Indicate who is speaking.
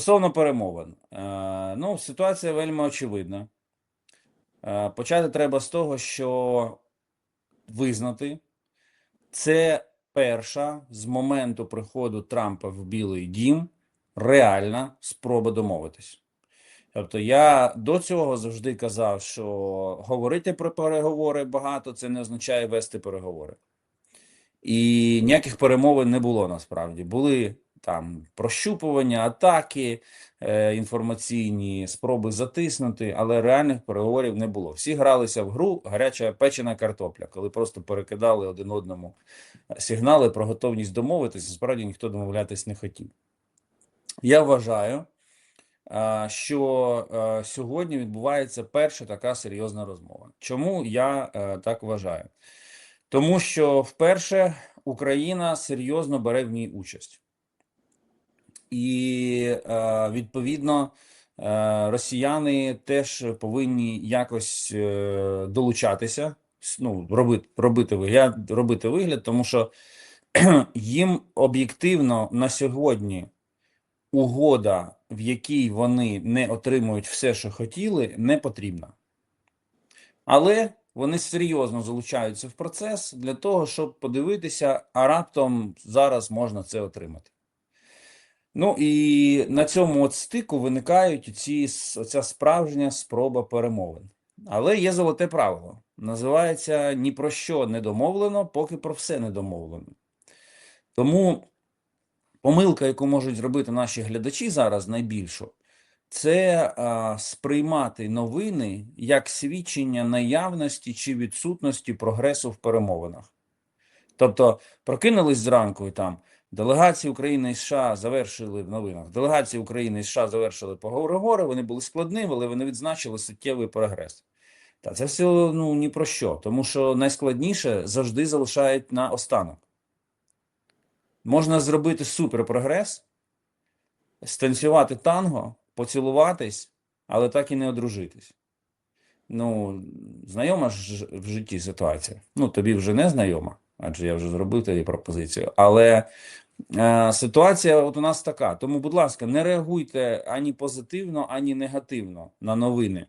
Speaker 1: Стосовно перемовин, Е, ну, ситуація вельми очевидна. Е, Почати треба з того, що визнати, це перша з моменту приходу Трампа в Білий Дім реальна спроба домовитись. Тобто я до цього завжди казав, що говорити про переговори багато це не означає вести переговори. І ніяких перемовин не було насправді. Були там прощупування, атаки е, інформаційні, спроби затиснути, але реальних переговорів не було. Всі гралися в гру гаряча печена картопля, коли просто перекидали один одному сигнали про готовність домовитися. Насправді ніхто домовлятись не хотів. Я вважаю, а, що е, сьогодні відбувається перша така серйозна розмова. Чому я е, так вважаю? Тому що вперше Україна серйозно бере в ній участь. І е, відповідно е, росіяни теж повинні якось е, долучатися, ну, робити, робити вигляд, робити вигляд, тому що їм об'єктивно на сьогодні угода, в якій вони не отримують все, що хотіли, не потрібна. Але вони серйозно залучаються в процес для того, щоб подивитися, а раптом зараз можна це отримати. Ну і на цьому от стику виникають ці, оця справжня спроба перемовин. Але є золоте правило. Називається ні про що не домовлено, поки про все не домовлено. Тому помилка, яку можуть зробити наші глядачі зараз найбільшу, це а, сприймати новини як свідчення наявності чи відсутності прогресу в перемовинах. Тобто прокинулись зранку і там делегації України і США завершили в новинах. Делегації України і США завершили переговори, вони були складними, але вони відзначили суттєвий прогрес. Та це все ну ні про що, тому що найскладніше завжди залишають на останок. Можна зробити суперпрогрес, станцювати танго, поцілуватись, але так і не одружитись. Ну, знайома ж в житті ситуація. Ну, тобі вже не знайома, адже я вже зробив тоді пропозицію. Але е, ситуація от у нас така. Тому, будь ласка, не реагуйте ані позитивно, ані негативно на новини.